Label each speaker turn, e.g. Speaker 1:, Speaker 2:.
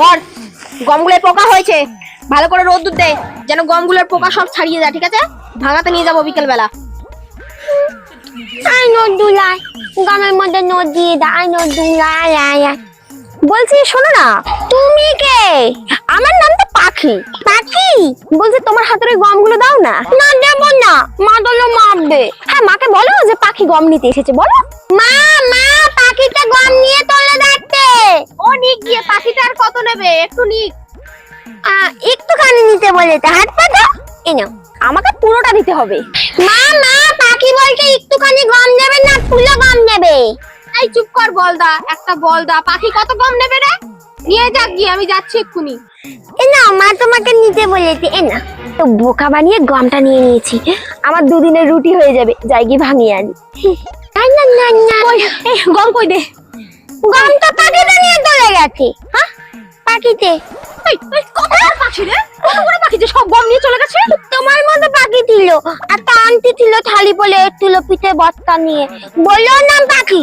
Speaker 1: ধর, গমগুলোয় পোকা হয়েছে। ভালো করে রোদ দে, যেন গমগুলোর পোকা সব ছাড়িয়ে যায়, ঠিক আছে? ভাঙাতে নিয়ে যাব বিকেল বেলা
Speaker 2: আই নদুলাই গ্রামের মধ্যে নদী আই নদুলাই আয় আয়। বলছি, শোনো না, তুমি কে? আমার নাম তো পাখি। পাখি? বলছি, তোমার হাতের গমগুলো দাও না। না দেব না, মা বলল মারবে। হ্যাঁ মাকে বলো যে পাখি গম নিতে এসেছে, বলো। মা!
Speaker 1: গিয়ে পাখিটা আর কত নেবে? একটু নিক।
Speaker 2: একটুখানি নিতে বলেছে হাত পাতো এই নাও আমাকে পুরোটা দিতে হবে। মা মা পাখি বলছে একটুখানি গম দেবে না গম দেবে
Speaker 1: এই চুপ কর বলদা একটা বলদা পাখি কত গম নেবে রে? নিয়ে যাক গিয়ে আমি যাচ্ছি এক্ষুনি।
Speaker 2: এ না মা তোমাকে নিতে বলেছে এ না তো বোকা বানিয়ে গমটা নিয়ে নিয়েছি। আমার দুদিনের রুটি হয়ে যাবে যাই গিয়ে ভাঙিয়ে আনি। না না না
Speaker 1: গম কই দে?
Speaker 2: গম তো পাখিটা নিয়ে গেছে হ্যাঁ? পাখিতে। তোমার মতো পাখি ছিল। আর তা আন্টি ছিল থালি বলে তুলো পিঠে বস্তা নিয়ে। বলল নাম পাখি।